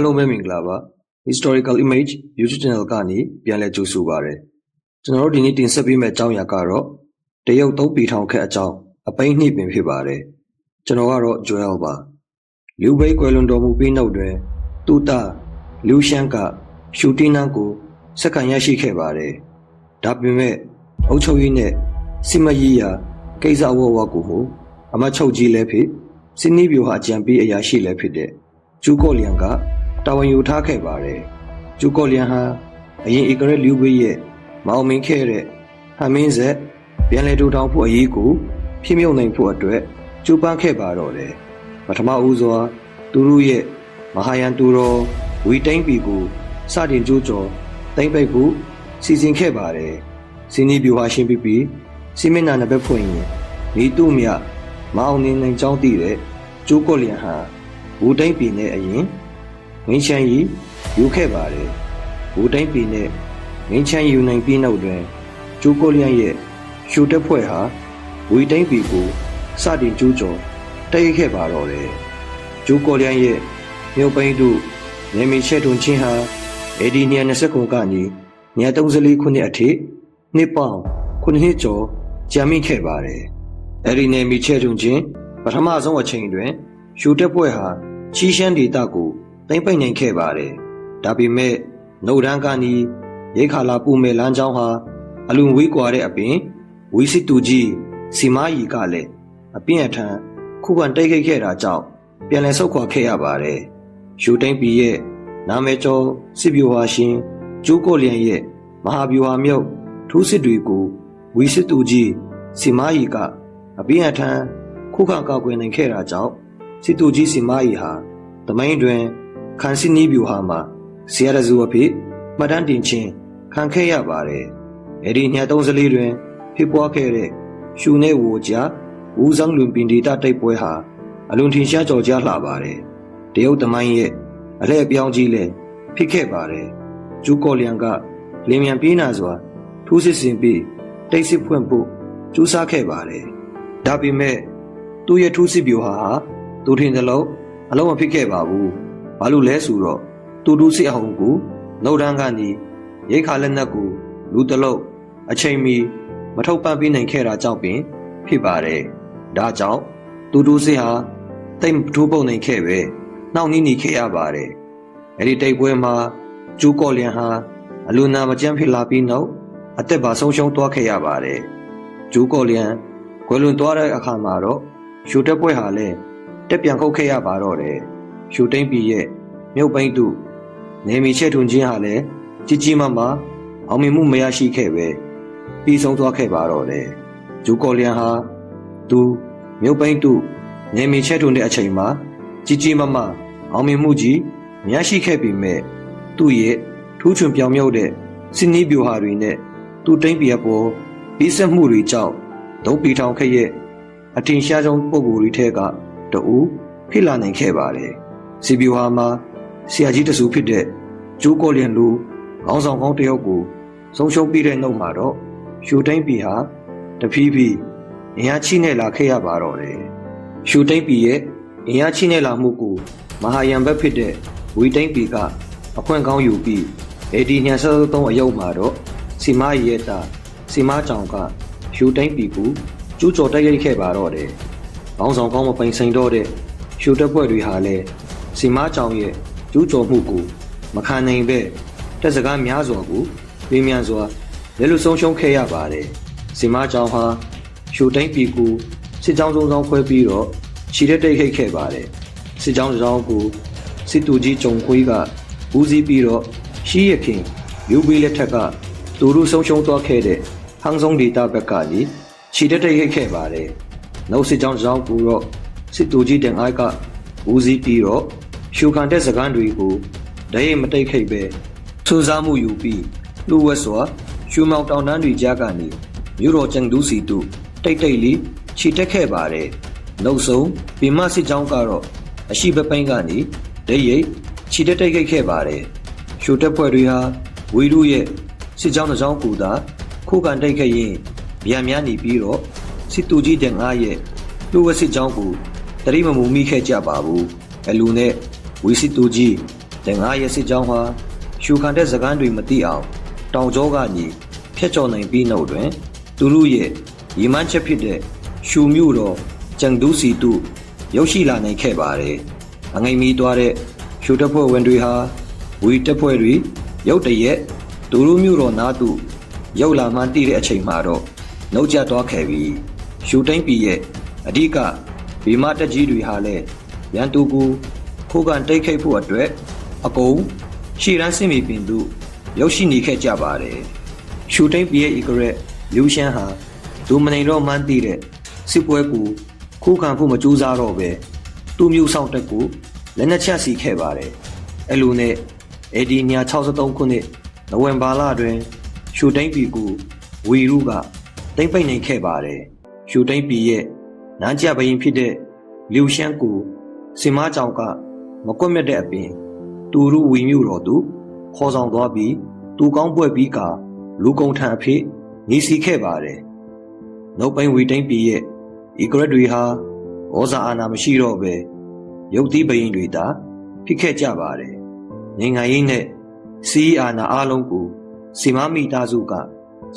အားလုံးပဲမင်္ဂလာပါ Historical Image YouTube Channel ကနေပြန်လည်ကြိုဆိုပါရစေကျွန်တော်တို့ဒီနေ့တင်ဆက်ပေးမယ့်အကြောင်းအရာကတော့တရုတ်သုံးပီထောင်ခက်အကြောင်းအပိန်းနှိပ်ပင်ဖြစ်ပါတယ်ကျွန်တော်ကတော့ Joel ပါလူဘိတ်ကွယ်လွန်တော်မူပြီးနောက်တွင်သူ့သားလူရှန်ကရှူတင်းနန်းကိုစက္ကန့်ရရှိခဲ့ပါတယ်ဒါပေမဲ့အုပ်ချုပ်ရေးနဲ့စစ်မရေးရာကိစ္စအဝဝကိုဟိုအမတ်ချုပ်ကြီးလည်းဖြစ်စင်းနီးပြိုဟာအကြံပေးအရာရှိလည်းဖြစ်တဲ့ကျူးကော့လျန်က တာဝန်ယူထားခဲ့ပါတယ်ကျူးကော့လျန်ဟာအရင်ဧကရက်လူဝေးရဲ့မောင်မင်းခဲ့တဲ့ဟမင်းဆက်ပြန်လေတူတောင်ဖို့အရေးကိုဖြစ်မြုပ်နိုင်ဖို့အတွက်ကြိုးပမ်းခဲ့ပါတော့တယ်ပထမဦးစွာသူတို့ရဲ့မဟာယန်တူတော်ဝီတိုင်းပီကိုစတင်ကြိုးကြော်တိမ့်ပိတ်ဖို့စီစဉ်ခဲ့ပါတယ်စင်းနီးပြူဟာရှင်းပြီးပြီးစီမင်းနာနှစ်ဘက်ဖွင့်ရင်မိတုမြမအောင်နေနိုင်ကြောင်းသိတဲ့ကျိုးကော့လျန်ဟာဝူတိုင်းပီနဲ့အရင် ငင်းချမ်းရီယူခဲ့ပါတယ်ဝူတိုင်းပီနဲ့ငင်းချမ်းယူနိုင်ပြီးနောက်တွင်ကျိုးကော့လျန်ရဲ့ရှူတက်ဖွဲ့ဟာဝီတိုင်းပီကိုစတင်ကျိုးကြော်တိုက်ခဲ့ပါတော့တယ်ကျိုးကော့လျန်ရဲ့မြို့ပိန်းတို့နေမီချက်တွန်ချင်းဟာအေဒီနီယ20ခုကနေည34ခုနှစ်အထိနှစ်ပေါင်း9နှစ်ကျော်ကြာမြင့်ခဲ့ပါတယ်အဲ့ဒီနေမီချက်တွန်ချင်းပထမဆုံးအချိန်တွင်ရှူတက်ပွဲဟာချီရှမ်းဒေတာကို သိမ့်ပိတ်နိုင်ခဲ့ပါတယ်။ဒါပေမဲ့နှုတ်ရန်ကနီရိခါလာပူမဲ့လမ်းကြောင်းဟာအလွန်ဝေးကွာတဲ့အပြင်ဝီစစ်တူကြီးစီမားရီကလည်းအပြင်းအထန်ခုခံတိုက်ခိုက်ခဲ့တာကြောင့်ပြန်လည်ဆုတ်ခွာခဲ့ရပါတယ်။ရှူတိန်ပီရဲ့နာမည်ကျော်စစ်ဗျူဟာရှင်ကျိုးကိုလျန်ရဲ့မဟာဗျူဟာမြုပ်ထူးစစ်တွေကိုဝီစစ်တူကြီးစီမားရီကအပြင်းအထန်ခုခံကာကွယ်နိုင်ခဲ့တာကြောင့်စစ်တူကြီးစီမားရီဟာတမိုင်းတွင် ခန်းစင်းနီးဗျူဟာမှာဆရာရဇူအဖြစ်မှတ်တမ်းတင်ခြင်းခံခဲ့ရပါတယ်။အဲဒီည34တွင်ဖြစ်ပွားခဲ့တဲ့ရှူနေဝူကြားဦးဆောင်လွန်ပင်ဒေတာတိုက်ပွဲဟာအလွန်ထင်ရှားကြော်ကြားလှပါတယ်။တရုတ်တမိုင်းရဲ့အလဲအပြောင်းကြီးလည်းဖြစ်ခဲ့ပါတယ်။ကျူးကော်လျန်ကလင်းမြန်ပြေးနာစွာထူးစစ်ဆင်ပြီးတိတ်စစ်ဖွင့်ဖို့ကြိုးစားခဲ့ပါတယ်။ဒါပေမဲ့သူ့ရဲ့ထူးစစ်ဗျူဟာဟာသူထင်သလိုအလုံးမဖြစ်ခဲ့ပါဘူး ဘာလို့လဲဆိုတော့တူတူစစ်အောင်ကိုနှုတ်တန်းကနေရိခါလက်နက်ကိုလူတလုံးအချိန်မီမထုတ်ပန့်ပေးနိုင်ခဲ့တာကြောင့်ပင် ဖြစ်ပါတယ်ဒါကြောင့်တူတူစစ်ဟာတိတ်မထိုးပုတ်နိုင်ခဲ့ပဲနှောင့်နှီးနေခဲ့ရပါတယ်အဲ့ဒီတိတ်ပွဲမှာကျူးကော်လျန်ဟာအလူနာမကြမ်းဖြစ်လာပြီးနောက်အသက်ပါဆုံးရှုံးသွားခဲ့ရပါတယ်ကျူးကော်လျန်ခွေလွန်သွားတဲ့အခါမှာတော့ရှူတက်ပွဲဟာလည်းတက်ပြန်ခုတ်ခဲ့ရပါတော့တယ်။ ရှူတိန်ပီရဲ့မြုပ်ပိန်းသူနေမီချက်ထွန်ချင်းဟာလည်းကြီးကြီးမားမားအောင်မြင်မှုမရရှိခဲ့ပဲပြီးဆုံးသွားခဲ့ပါတော့တယ်။ဂျူကော်လျန်ဟာသူမြုပ်ပိန်းသူနေမီချက်ထွန်တဲ့အချိန်မှာကြီးကြီးမားမားအောင်မြင်မှုကြီးမရရှိခဲ့ပေမဲ့သူ့ရဲ့ထူးချွန်ပြောင်မြောက်တဲ့စင်းနီးပြူဟာတွေနဲ့သူ့တိန်ပီရဲ့ပေါ်ပြီးဆက်မှုတွေကြောင့်ဒုံပီထောင်ခက်ရဲ့အထင်ရှားဆုံးပုံကိုယ်တွေထဲကတူဖြစ်လာနိုင်ခဲ့ပါတယ်။ စီပြူဟာမှာဆရာကြီးတဆူဖြစ်တဲ့ကျိုးကော်လျန်လူခေါင်းဆောင်ကောင်းတယောက်ကိုဆုံးရှုံးပြီးတဲ့နောက်မှာတော့ရှူတိုင်းပီဟာတဖြည်းဖြည်းအင်အားချိနဲ့လာခဲ့ရပါတော့တယ်။ရှူတိုင်းပီရဲ့အင်အားချိနဲ့လာမှုကိုမဟာယံဘက်ဖြစ်တဲ့ဝီတိုင်းပီကအခွင့်ကောင်းယူပြီးအေဒီညံဆောသုံးအယုတ်မှာတော့စီမားရဲ့တာစီမားကြောင်ကရှူတိုင်းပီကိုကျူးကျော်တိုက်ရိုက်ခဲ့ပါတော့တယ်။ဘောင်းဆောင်ကောင်းမပိန်စိန်တော့တဲ့ရှူတက်ပွဲတွေဟာလည်း စီမားကြောင်ရဲ့ကျူးကျော်မှုကိုမခံနိုင်ပဲတက်စကားများစွာကိုပြင်းမြန်စွာလက်လွတ်ဆုံးရှုံးခဲ့ရပါတယ်။စီမားကြောင်ဟာရှူတိုင်းပီကိုစစ်ကြောင်းစုံဆောင်ခွဲပြီးတော့ခြိတဲ့တိတ်ခိတ်ခဲ့ပါတယ်။စစ်ကြောင်းတစ်ကြောင်းကိုစစ်တူကြီးကြုံခွေးကဦးစီးပြီးတော့ရှီးရခင်ယူပီလက်ထက်ကသူတို့ဆုံးရှုံးသွားခဲ့တဲ့ဟန်ဆောင်ဒေတာဘက်ကနေခြိတဲ့တိတ်ခိတ်ခဲ့ပါတယ်။နောက်စစ်ကြောင်းတစ်ကြောင်းကိုတော့စစ်တူကြီးတင်အိုက်ကဦးစီးပြီးတော့ ရှုခံတဲ့စကန်းတွေကိုဒဲမတိတ်ခိတ်ပဲစူးစားမှုယူပြီးလူဝက်စွာရှူမောင်တောင်တန်းတွေကြားကနေမြို့တော်ကျန်ဒူးစီတို့တိတ်တိတ်လေးခြိတက်ခဲ့ပါတယ်။နောက်ဆုံးဗီမစစ်ကြောင်းကတော့အရှိပပိန်းကနေဒဲရိတ်ခြိတက်တိတ်ခိတ်ခဲ့ပါတယ်။ရှူတက်ဖွဲ့တွေဟာဝီရုရဲ့စစ်ကြောင်းတစ်ကြောင်းကူတာခုခံတိတ်ခဲ့ရင်ဗျံများနေပြီးတော့စစ်တူကြီးတဲ့ငါရဲ့လူဝက်စစ်ကြောင်းကိုတတိမမူမိခဲ့ကြပါဘူးအလူနဲ့ ဝီစစ်တူကြီးတဲ့ငါရဲ့စစ်ကြောင်းဟာရှူခံတဲ့စကားတွေမသိအောင်တောင်ကျောကနေဖျက်ကျော်နိုင်ပြီးနောက်တွင် သူတို့ရဲ့ရီမန်းချက်ဖြစ်တဲ့ရှူမျိုးတော်ကျန်ဒူးစီတုရောက်ရှိလာနိုင်ခဲ့ပါတယ်။အငိမ့်မီသွားတဲ့ရှူတပ်ဖွဲ့ဝင်တွေဟာဝီတပ်ဖွဲ့တွေရုတ်တရက်သူတို့မျိုးတော်နားသူရောက်လာမှတည်တဲ့အချိန်မှာတော့နှုတ်ကျသွားခဲ့ပြီးရှူတိုင်းပြည်ရဲ့အဓိကဗီမာတက်ကြီးတွေဟာလည်းရန်သူကို ခိုးကန်တိတ်ခိတ်ဖို့အတွက်အကုန်ရှီရန်စင်မီပင်သူရောက်ရှိနေခဲ့ကြပါတယ်။ရှူတိုင်းပြည်ရဲ့ဤကရက်လူရှမ်းဟာဒူမနေတော့မှန်းတည်တဲ့စစ်ပွဲကိုခိုးခံဖို့မကြိုးစားတော့ပဲသူ့မျိုးဆောင်တက်ကိုလက်နက်ချစီခဲ့ပါတယ်။အဲ့လိုနဲ့အေဒီညာ63ခုနှစ်နိုဝင်ဘာလတွင်ရှူတိုင်းပြည်ကိုဝီရုကတိမ့်ပိတ်နိုင်ခဲ့ပါတယ်။ရှူတိုင်းပြည်ရဲ့နန်းကြဘရင်ဖြစ်တဲ့လျူရှမ်းကိုစင်မကြောင်က မကွက်မြတ်တဲ့အပြင်တူရုဝီမျိုးတော်သူခေါ်ဆောင်သွားပြီးတူကောင်းပွဲပြီးကလူကုံထံအဖြစ်ညီစီခဲ့ပါတယ်။နောက်ပိုင်းဝီတိုင်းပြည်ရဲ့ဤကရက်တွေဟာဩဇာအာဏာမရှိတော့ပဲရုပ်သီးဘရင်တွေသာဖြစ်ခဲ့ကြပါတယ်။ငင်ငိုင်းရေးနဲ့စီးအာဏာအလုံးကိုစီမမိသားစုက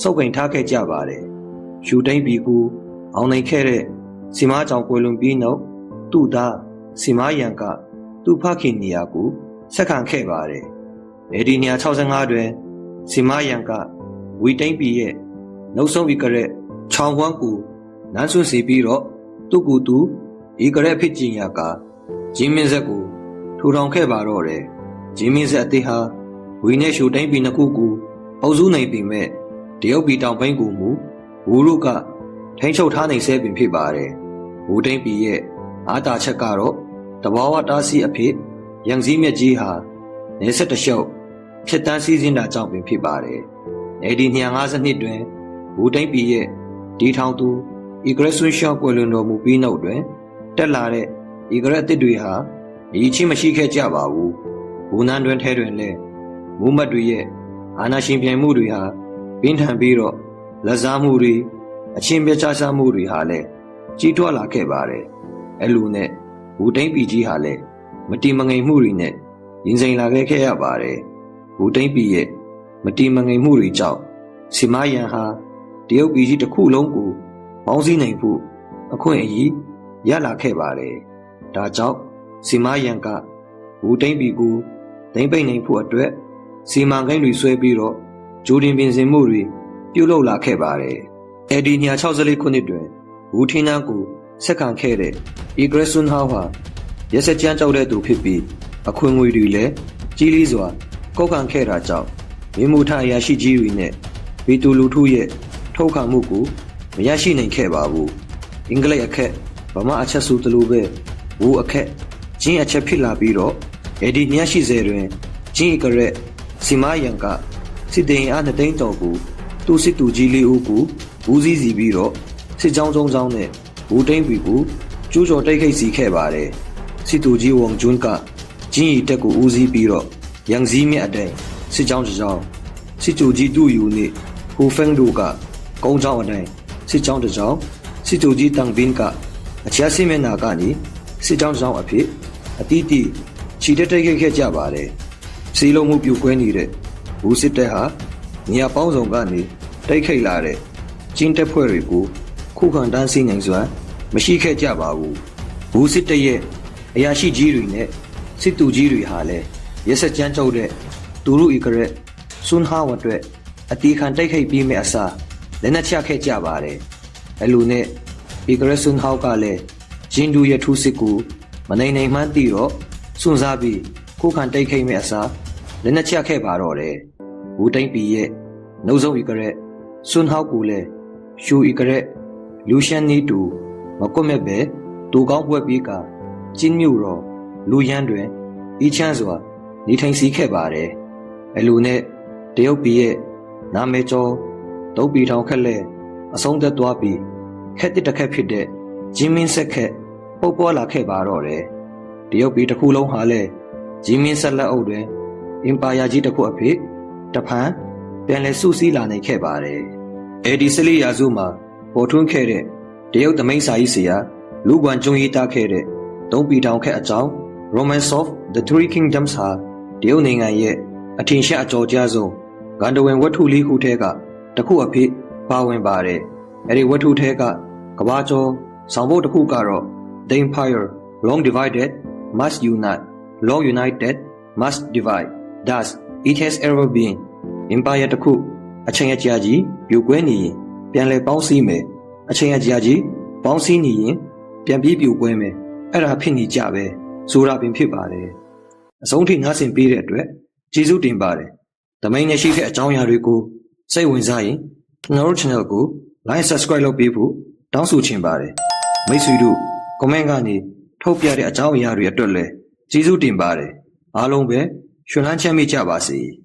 စုပ်ကင်ထားခဲ့ကြပါတယ်။ရှူတိုင်းပြည်ကိုအောင်နိုင်ခဲ့တဲ့စီမကြောင်ကွယ်လွန်ပြီးနောက်သူ့သားစီမယံက သူ့ဖခင်နေရာကိုဆက်ခံခဲ့ပါတယ်။အဲဒီနေရာ65တွင်စီမယံကဝီတိုင်းပြည်ရဲ့နောက်ဆုံးဤကရက်ချောင်းဝမ်းကိုနန်းဆွစီပြီးတော့သူ့ကိုယ်သူဤကရက်ဖြစ်ကျင်ရာကဂျင်းမင်းဆက်ကိုထူထောင်ခဲ့ပါတော့တယ်။ဂျင်းမင်းဆက်အသေးဟာဝီနဲ့ရှူတိုင်းပြည်နှစ်ခုကိုအုပ်စုနိုင်ပြီမဲ့တရုတ်ပြည်တောင်ပိုင်းကိုမူဝူရုကထိန်းချုပ်ထားနိုင်ဆဲပင်ဖြစ်ပါတယ်။ဝူတိုင်းပြည်ရဲ့အာတာချက်ကတော့ တဘာဝတားဆီးအဖြစ်ရန်စည်းမြက်ကြီးဟာနေဆက်တလျှောက်ဖြစ်တန်းစည်းစင်းတာကြောင့်ပင်ဖြစ်ပါတယ်။အဲဒီ252တွင်ဝူတိုင်းပြည်ရဲ့ဒီထောင်သူအီဂရက်ဆွန်ရှော့ကွယ်လွန်တော်မူပြီးနောက်တွင်တက်လာတဲ့အီဂရက်အစ်စ်တွေဟာအရေးချင်းမရှိခဲ့ကြပါဘူး။ဘူနန်တွင်ထဲတွင်လည်းမူမတ်တွေရဲ့အာနာရှင်ပြိုင်မှုတွေဟာပြင်းထန်ပြီးတော့လက်စားမှုတွေအချင်းပြချားမှုတွေဟာလည်းကြီးထွားလာခဲ့ပါတယ်။အဲလိုနဲ့ ဘူတိန်ပီကြီးဟာလည်းမတီမငိမ်မှုတွေနဲ့ရင်ဆိုင်လာခဲ့ခဲ့ရပါတယ်။ဘူတိန်ပီရဲ့မတီမငိမ်မှုတွေကြောင့်စီမယန်ဟာတရုတ်ပြည်ကြီးတစ်ခုလုံးကိုပေါင်းစည်းနိုင်ဖို့အခွင့်အရေးရလာခဲ့ပါတယ်။ဒါကြောင့်စီမယန်ကဘူတိန်ပီကိုဒိမ့်ပိတ်နိုင်ဖို့အတွက်စီမံကိန်းတွေဆွဲပြီးတော့ဂျိုဒင်ပင်စင်မှုတွေပြုလုပ်လာခဲ့ပါတယ်။အဲဒီညာ64ခုနှစ်တွင်ဝူထင်းနာကို ဆက်ခံခဲ့တဲ့အီဂရက်ဆွန်ဟောဟာရက်စက်ကြမ်းကြောက်တဲ့သူဖြစ်ပြီးအခွင့်အရေးတွေလည်းကြီးလေးစွာကောက်ခံခဲ့တာကြောင့်မြေမူထအရာရှိကြီးတွေနဲ့ဗီတူလူထုရဲ့ထုတ်ခံမှုကိုမရရှိနိုင်ခဲ့ပါဘူး။အင်္ဂလိပ်အခက်ဗမာအချက်ဆိုသလိုပဲဝူအခက်ဂျင်းအချက်ဖြစ်လာပြီးတော့အဲဒီညရှိစေတွင်ဂျင်းကရက်စီမာယံကစစ်တေးအားနှစ်သိန်းတော်ကိုသူ့စစ်သူကြီးလေးဦးကိုဘူးစည်းစီပြီးတော့စစ်ကြောင်းစုံစောင်းနဲ့ ဘူတိန်ပီကိုကျူးကျော်တိုက်ခိုက်စီခဲ့ပါတယ်စစ်သူကြီးဝုံကျွန်းကဂျင်းရီတက်ကိုဦးစီးပြီးတော့ရန်စည်းမြအတိုင်းစစ်ကြောင်းတစ်ကြောင်းစစ်သူကြီးတူယူနေဟူဖန်ဒူကကုန်းချောင်းအတိုင်းစစ်ကြောင်းတစ်ကြောင်းစစ်သူကြီးတန်ဘင်းကအချာစီမျက်နာကနေစစ်ကြောင်းတစ်ကြောင်းအဖြစ်အတီးတီခြိတက်တိုက်ခိုက်ခဲ့ကြပါတယ်စီလုံးမှုပြုတ်ကွဲနေတဲ့ဘူစစ်တပ်ဟာနေရာပေါင်းစုံကနေတိုက်ခိုက်လာတဲ့ကျင်းတပ်ဖွဲ့တွေကိုခုခံတန်းစီနိုင်စွာ မရှိခဲ့ကြပါဘူးဘူစစ်တပ်ရဲ့အရာရှိကြီးတွေနဲ့စစ်သူကြီးတွေဟာလည်းရက်ဆက်ကြမ်းကြုတ်တဲ့သူတို့ဤကရက်ဆွန်ဟာဝတ်အတွက်အတီးခံတိုက်ခိုက်ပြီးမဲ့အစားလက်နက်ချခဲ့ကြပါတယ်အလူနဲ့ဤကရက်ဆွန်ဟောက်ကလည်းဂျင်းဒူရဲ့ထူးစစ်ကိုမနိုင်နိုင်မှန်းသိတော့စွန့်စားပြီးခုခံတိုက်ခိုက်မဲ့အစားလက်နက်ချခဲ့ပါတော့တယ်။ဘူတိန်ပီရဲ့နှုတ်ဆုံးဤကရက်ဆွန်ဟောက်ကိုလည်းရှူဤကရက်လူရှန်နီတူ မကွတ်မဲ့ပဲတူကောင်းပွဲပြီးကကျင်းမြို့တော်လူရန်တွင်ဤချမ်းစွာနေထိုင်စီခဲ့ပါတယ်။အလူနဲ့တရုတ်ပြည်ရဲ့နာမည်ကျော်တုတ်ပီထောင်ခက်လက်အဆုံးသက်သွားပြီးခက်တစ်တစ်ခက်ဖြစ်တဲ့ဂျင်းမင်းဆက်ခက်ပုတ်ပွားလာခဲ့ပါတော့တယ်။တရုတ်ပြည်တစ်ခုလုံးဟာလည်းဂျင်းမင်းဆက်လက်အုပ်တွင်အင်ပါယာကြီးတစ်ခုအဖြစ်တဖန်ပြန်လည်စုစည်းလာနိုင်ခဲ့ပါတယ်။အဲဒီစလိရာစုမှာပေါ်ထွန်းခဲ့တဲ့ တရုတ်သမိန်စာကြီးဆရာလူကွမ်ကျွန်းရေးသားခဲ့တဲ့သုံးပီတောင်ခက်အကြောင်း Romance of the Three Kingdoms ဟာတတရုတ်နိုင်ငံရဲ့အထင်ရှားအကြော်ကြားဆုံးဂန္ဓဝင်ဝတ္ထုလေးခုထဲကတစ်ခုအဖြစ်ပါဝင်ပါတယ်အဲ့ဒီဝတ္ထုထဲကကဘာကျော်ဆောင်ဖို့တစ်ခုကတော့ The Empire long divided must unite long united must divide thus it has ever been empire တစ်ခုအချိန်အကြာကြီးပြိုကွဲနေရင်ပြန်လဲပေါင်းစည်းမယ် အချိန်အကြာကြီးပေါင်းစည်းနေရင်ပြန်ပြီးပြိုကွဲမယ်အဲ့ဒါဖြစ်နေကြပဲဆိုတာပင်ဖြစ်ပါတယ်အဆုံးထိနားဆင်ပေးတဲ့အတွက်ကျေးဇူးတင်ပါတယ်။တမိန်နဲ့ရှိတဲ့အကြောင်းအရာတွေကိုစိတ်ဝင်စားရင်ကျွန်တော်တို့ channel ကို like subscribe လုပ်ပေးဖို့တောင်းဆိုချင်ပါတယ်။မိတ်ဆွေတို့ comment ကနေထုတ်ပြတဲ့အကြောင်းအရာတွေအတွက်လည်းကျေးဇူးတင်ပါတယ်။အားလုံးပဲရွှင်လန်းချမ်းမြေ့ကြပါစေ။